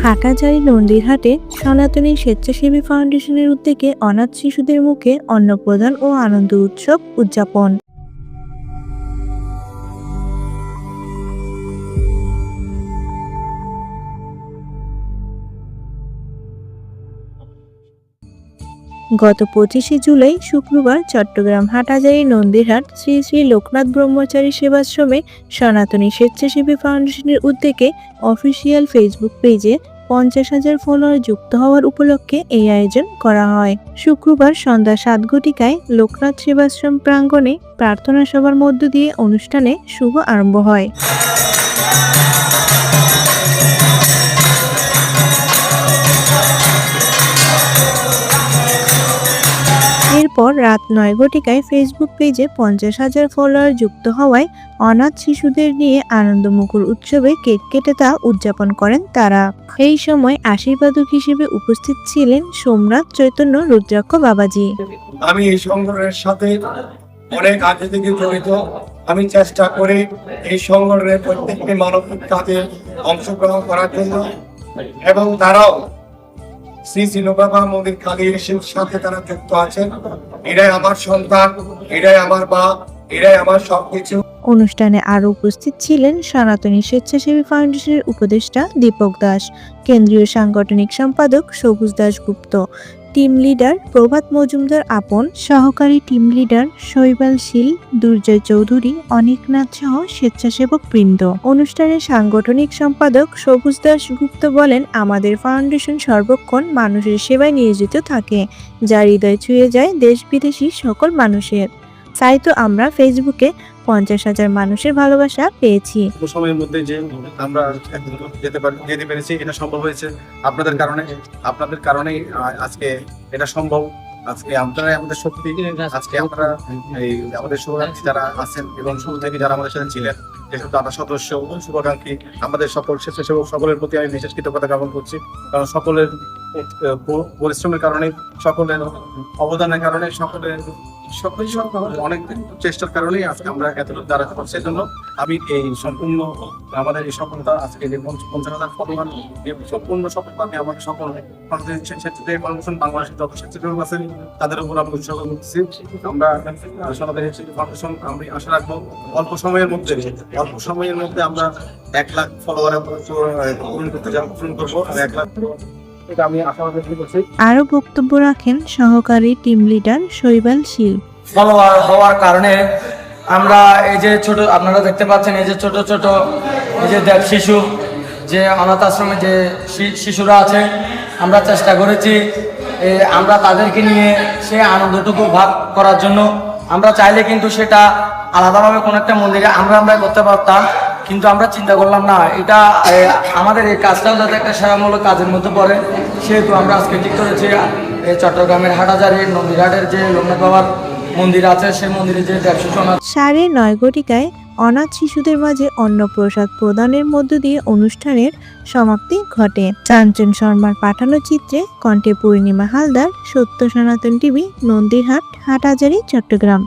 হাটাজারি নন্দীরহাটে সনাতনী স্বেচ্ছাসেবী ফাউন্ডেশনের উদ্যোগে অনাথ শিশুদের মুখে অন্নপ্রদান ও আনন্দ উৎসব উদযাপন। গত পঁচিশে জুলাই শুক্রবার চট্টগ্রাম হাটাজারি নন্দীরহাট শ্রী শ্রী লোকনাথ ব্রহ্মচারী সেবাশ্রমে সনাতনী স্বেচ্ছাসেবী ফাউন্ডেশনের উদ্যোগে অফিসিয়াল ফেসবুক পেজে পঞ্চাশ হাজার ফলোয়ার যুক্ত হওয়ার উপলক্ষে এই আয়োজন করা হয়। শুক্রবার সন্ধ্যা সাত ঘটিকায় লোকনাথ সেবাশ্রম প্রাঙ্গণে প্রার্থনা সভার মধ্য দিয়ে অনুষ্ঠানে শুভ আরম্ভ হয়। এরপর রাত নয় ঘটিকায় ফেসবুক পেজে পঞ্চাশ হাজার ফলোয়ার যুক্ত হওয়ায় অনাথ শিশুদের নিয়ে আনন্দমুখর উৎসবে কেক কেটে তা উদযাপন করেন তারা। এই সময় আশীর্বাদক হিসেবে উপস্থিত ছিলেন সোমনাথ চৈতন্য রুদ্রাক্ষ বাবাজি। আমি এই সংগঠনের সাথে অনেক আগে থেকে জড়িত। আমি চেষ্টা করি এই সংগঠনের প্রত্যেকটি মানবিক কাজে অংশগ্রহণ করার জন্য এবং তারাও শ্রী শিলুবাবা বাবা মন্দির কালী এসির সাথে তারা যুক্ত আছেন। এরাই আমার সন্তান, এরাই আমার মা, এরাই আমার সবকিছু। অনুষ্ঠানে আরও উপস্থিত ছিলেন সনাতনী স্বেচ্ছাসেবী ফাউন্ডেশনের উপদেষ্টা দীপক দাস, কেন্দ্রীয় সাংগঠনিক সম্পাদক সবুজ দাস গুপ্ত টিম লিডার প্রভাত মজুমদার আপন, সহকারী টিম লিডার শৈবাল শীল, দুর্জয় চৌধুরী অনিকনাথ সহ স্বেচ্ছাসেবক বৃন্দ। অনুষ্ঠানের সাংগঠনিক সম্পাদক সবুজ দাস গুপ্ত বলেন, আমাদের ফাউন্ডেশন সর্বক্ষণ মানুষের সেবায় নিয়োজিত থাকে যা হৃদয় ছুঁয়ে যায় দেশ বিদেশি সকল মানুষের। তাই তো আমরা ফেসবুকে পঞ্চাশ হাজার মানুষের ভালোবাসা পেয়েছি। সময়ের মধ্যে যে আমরা যেতে পারি, যেতে পেরেছি, এটা সম্ভব হয়েছে। আপনাদের কারণে, আপনাদের কারণেই আজকে এটা সম্ভব। আজকে আপনারাই আমাদের শক্তি, আজকে আমরা এই আমাদের শুভাকাঙ্ক্ষী যারা আছেন এবং শুরু থেকে যারা আমাদের সাথে ছিলেন যেসব দাদা সদস্য, শুভাকাঙ্ক্ষী, আমাদের সকল স্বেচ্ছাসেবক সকলের প্রতি আমি বিশেষ কৃতজ্ঞতা জ্ঞাপন করছি। কারণ সকলের পরিশ্রমের কারণে, সকলের অবদানের কারণে, সকলের সকল অনেক চেষ্টার কারণেই আজকে আমরা এতটুকু দাঁড়াতে পারছি। সেজন্য আমি এই সম্পূর্ণ, আমাদের এই সফলতা আজকে যে পঞ্চ- পঞ্চাশ হাজার ফলোয়ার সম্পূর্ণ সফলতা, আমি আমার সকল আমাদের সে- স্বেচ্ছাসেবী ফাউন্ডেশন বাংলাদেশের যত স্বেচ্ছাসেবী আছেন তাদের উপর আমি উৎসর্গ করছি। আমরা সনাতন ফাউন্ডেশন, আমি আশা রাখব, অল্প সময়ের মধ্যে, অল্প সময়ের মধ্যে আমরা এক লাখ ফলোয়ার পূরণ করতে যাব করব এক লাখ আরও বক্তব্য রাখেন সহকারী টিম লিডার শৈবাল শীল। ফলোয়ার হওয়ার কারণে আমরা এই যে ছোট আপনারা দেখতে পাচ্ছেন এই যে ছোট ছোট এই যে দেব শিশু যে অনাথ আশ্রমে যে শি- শিশুরা আছে আমরা চেষ্টা করেছি আমরা তাদেরকে নিয়ে সে আনন্দটুকু ভাগ করার জন্য। আমরা চাইলে কিন্তু সেটা আলাদাভাবে কোনো একটা মন্দিরে আমরা আমরা করতে পারতাম। কিন্তু আমরা চিন্তা করলাম, না, এটা আমাদের এই কাজটাও যাতে একটা সেবামূলক কাজের মধ্যে পড়ে। সেহেতু আমরা আজকে ঠিক করেছি চট্টগ্রামের হাটাজারির নন্দীরহাটের যে লোকনাথ বাবার মন্দির আছে, সেই মন্দিরে যে দেড়শো সাড়ে নয় ঘটিকায় অনাথ শিশুদের মাঝে অন্নপ্রসাদ প্রদানের মধ্য দিয়ে অনুষ্ঠানের সমাপ্তি ঘটে। চাঞ্চন শর্মার পাঠানো চিত্রে কণ্ঠে পূর্ণিমা হালদার, সত্য সনাতন টিভি, নন্দীরহাট হাটহাজারি চট্টগ্রাম।